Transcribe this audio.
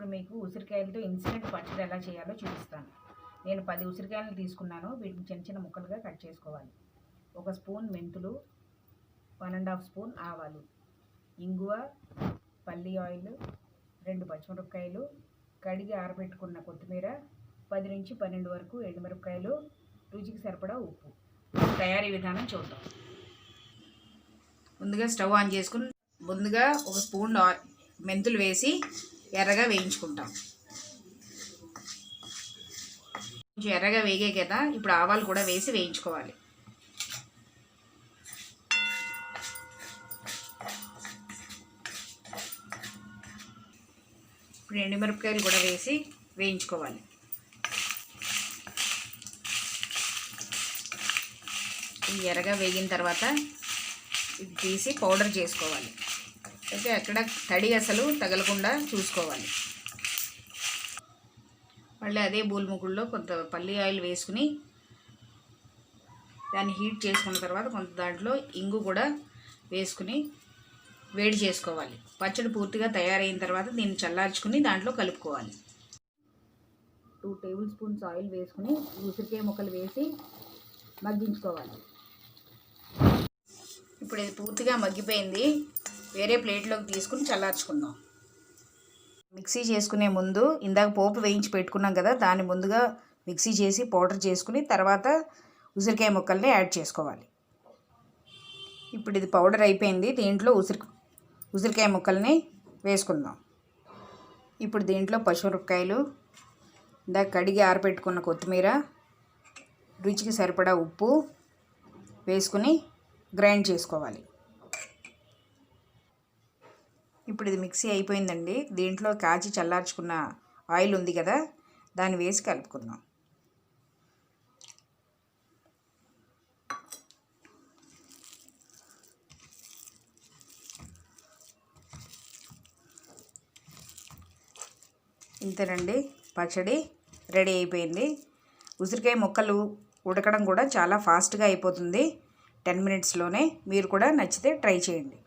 ఇప్పుడు మీకు ఉసిరికాయలతో ఇన్స్టెంట్ పచ్చడి ఎలా చేయాలో చూపిస్తాను. నేను పది ఉసిరికాయలను తీసుకున్నాను. వీటిని చిన్న చిన్న ముక్కలుగా కట్ చేసుకోవాలి. ఒక స్పూన్ మెంతులు వన్ అండ్ హాఫ్ స్పూన్ ఆవాలు ఇంగువ పల్లి ఆయిల్ రెండు పచ్చిమిరపకాయలు కడిగి ఆరబెట్టుకున్న కొత్తిమీర పది నుంచి పన్నెండు వరకు ఎండుమిరపకాయలు రుచికి సరిపడా ఉప్పు. తయారీ విధానం చూద్దాం. ముందుగా స్టవ్ ఆన్ చేసుకుని ముందుగా ఒక స్పూన్ మెంతులు వేసి ఎర్రగా వేయించుకుంటాం. కొంచెం ఎర్రగా వేగే కదా ఇప్పుడు ఆవాలు కూడా వేసి వేయించుకోవాలి. ఇప్పుడు ఎండుమిరపకాయలు కూడా వేసి వేయించుకోవాలి. ఈ ఎర్రగా వేగిన తర్వాత ఇది తీసి పౌడర్ చేసుకోవాలి. అయితే అక్కడ తడి అసలు తగలకుండా చూసుకోవాలి. మళ్ళీ అదే బూల్ముగుల్లో కొంత పల్లి ఆయిల్ వేసుకుని దాన్ని హీట్ చేసుకున్న తర్వాత కొంత దాంట్లో ఇంగు కూడా వేసుకుని వేడి చేసుకోవాలి. పచ్చడి పూర్తిగా తయారైన తర్వాత దీన్ని చల్లార్చుకుని దాంట్లో కలుపుకోవాలి. టూ టేబుల్ స్పూన్స్ ఆయిల్ వేసుకుని ఉసిరికాయ ముక్కలు వేసి మగ్గించుకోవాలి. ఇప్పుడు ఇది పూర్తిగా మగ్గిపోయింది. వేరే ప్లేట్లోకి తీసుకుని చల్లార్చుకుందాం. మిక్సీ చేసుకునే ముందు ఇందాక పోపు వేయించి పెట్టుకున్నాం కదా దాన్ని ముందుగా మిక్సీ చేసి పౌడర్ చేసుకుని తర్వాత ఉసిరికాయ ముక్కల్ని యాడ్ చేసుకోవాలి. ఇప్పుడు ఇది పౌడర్ అయిపోయింది దీంట్లో ఉసిరి ఉసిరికాయ ముక్కల్ని వేసుకుందాం. ఇప్పుడు దీంట్లో పచ్చిమిరపకాయలు ఇందాక కడిగి ఆరబెట్టుకున్న కొత్తిమీర రుచికి సరిపడా ఉప్పు వేసుకుని గ్రైండ్ చేసుకోవాలి. ఇప్పుడు ఇది మిక్సీ అయిపోయిందండి. దీంట్లో కాచి చల్లార్చుకున్న ఆయిల్ ఉంది కదా దాన్ని వేసి కలుపుకుందాం. ఇంతేనండి పచ్చడి రెడీ అయిపోయింది. ఉసిరికాయ ముక్కలు ఉడకడం కూడా చాలా ఫాస్ట్గా అయిపోతుంది. టెన్ మినిట్స్లోనే మీరు కూడా నచ్చితే ట్రై చేయండి.